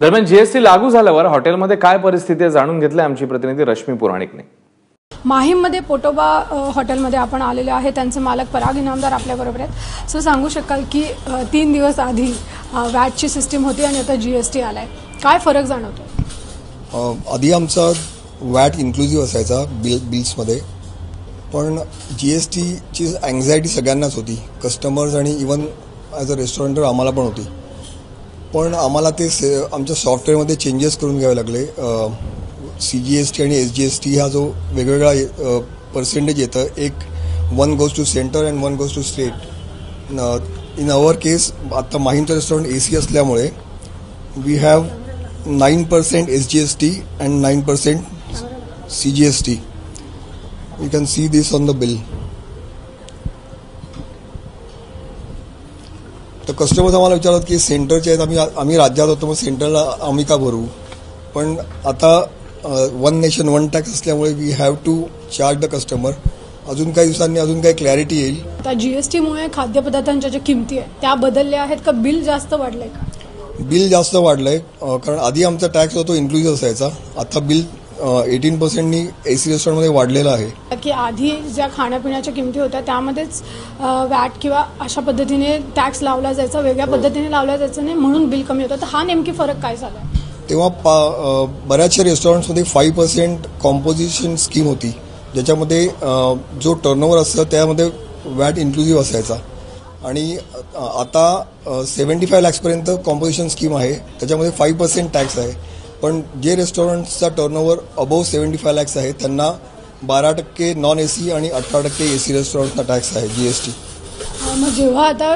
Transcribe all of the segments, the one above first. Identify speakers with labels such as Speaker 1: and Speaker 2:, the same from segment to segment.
Speaker 1: दरम्यान जीएसटी लागू झाल्यावर हॉटेलमध्ये काय परिस्थिती आहे जाणून घेतलंय आमची प्रतिनिधी रश्मी पुराणिकने.
Speaker 2: माहीममध्ये पोटोबा हॉटेलमध्ये आपण आलेले आहे. त्यांचे मालक पराग इनामदार आपल्याबरोबर आहेत. सो सांगू शकाल की तीन दिवस आधी वॅटची सिस्टीम होती आणि आता जी एस टी आलाय. काय फरक जाणवतो
Speaker 3: आधी आमचा वॅट इन्क्लुझिव्ह असायचा बिल बिल्समध्ये. पण जी एस टीची अँझायटी सगळ्यांनाच होती. कस्टमर्स आणि इवन ॲज अ रेस्टॉरंटर आम्हाला पण होती. पण आम्हाला ते से आमच्या सॉफ्टवेअरमध्ये चेंजेस करून घ्यावे लागले. सी जी एस टी आणि एस जी एस टी हा जो वेगवेगळा पर्सेंटेज येतं एक one goes to centre and one goes to state in our case आता माहीमचं रेस्टॉरंट ए सी असल्यामुळे we have nine percent S G S T and nine percent C G S T you can see this on the bill तर customers आम्हाला विचारतात की सेंटरचे आहेत आम्ही आम्ही राज्यात होतो मग सेंटरला आम्ही का भरू? पण आता वन नेशन वन टॅक्स असल्यामुळे we have to charge the customer अजून काही दिवसांनी अजून काही क्लॅरिटी येईल.
Speaker 2: आता जी एस टीमुळे खाद्यपदार्थांच्या ज्या किमती आहेत त्या बदलल्या आहेत का? बिल जास्त वाढलंय का?
Speaker 3: बिल जास्त वाढलंय कारण आधी आमचा टॅक्स होतो इन्क्लुझिव्ह असायचा. आता बिल एटीन पर्सेंटनी ए सी रेस्टॉरंटमध्ये वाढलेलं आहे.
Speaker 2: की आधी ज्या खाण्यापिण्याच्या किमती होत्या त्यामध्येच वॅट किंवा अशा पद्धतीने टॅक्स लावला जायचा वेगळ्या पद्धतीने लावला जायचा नाही म्हणून बिल कमी होतं. तर हा नेमकी फरक काय झाला?
Speaker 3: तेव्हा पा अ, बऱ्याचशा रेस्टॉरंट्समध्ये फाईव्ह पर्सेंट कॉम्पोजिशन स्कीम होती ज्याच्यामध्ये अ, जो टर्नओव्हर असतं त्यामध्ये वॅट इन्क्लुझिव्ह असायचा. आणि अ, आता सेवन्टी फाय लॅक्सपर्यंत कॉम्पोजिशन स्कीम आहे त्याच्यामध्ये फाईव्ह पर्सेंट टॅक्स आहे. पण जे रेस्टॉरंट्सचा turnover above seventy five lakhs आहे त्यांना बारा टक्के नॉन ए सी आणि अठरा टक्के ए सी रेस्टॉरंटना टॅक्स आहे जी एस टी
Speaker 2: मग जेव्हा आता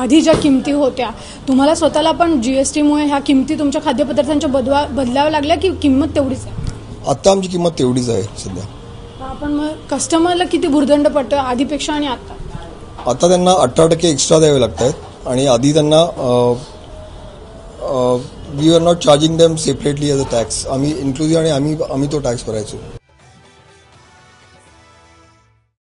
Speaker 2: आधी ज्या किमती होत्या तुम्हाला स्वतःला पण जीएसटीमुळे ह्या किमती तुमच्या खाद्यपदार्थांच्या बदवा बदलाव्या लागल्या की किंमत तेवढीच आहे?
Speaker 3: आत्ता आमची किंमत तेवढीच आहे सध्या.
Speaker 2: आपण मग कस्टमरला किती भुर्दंड पडतोय आधीपेक्षा आणि आता?
Speaker 3: आता त्यांना अठरा टक्के एक्स्ट्रा द्यावे लागत आहेत आणि आधी त्यांना we are not charging them separately as a tax आम्ही इन्क्लुझिव्ह आणि आम्ही आम्ही तो टॅक्स भरायचो.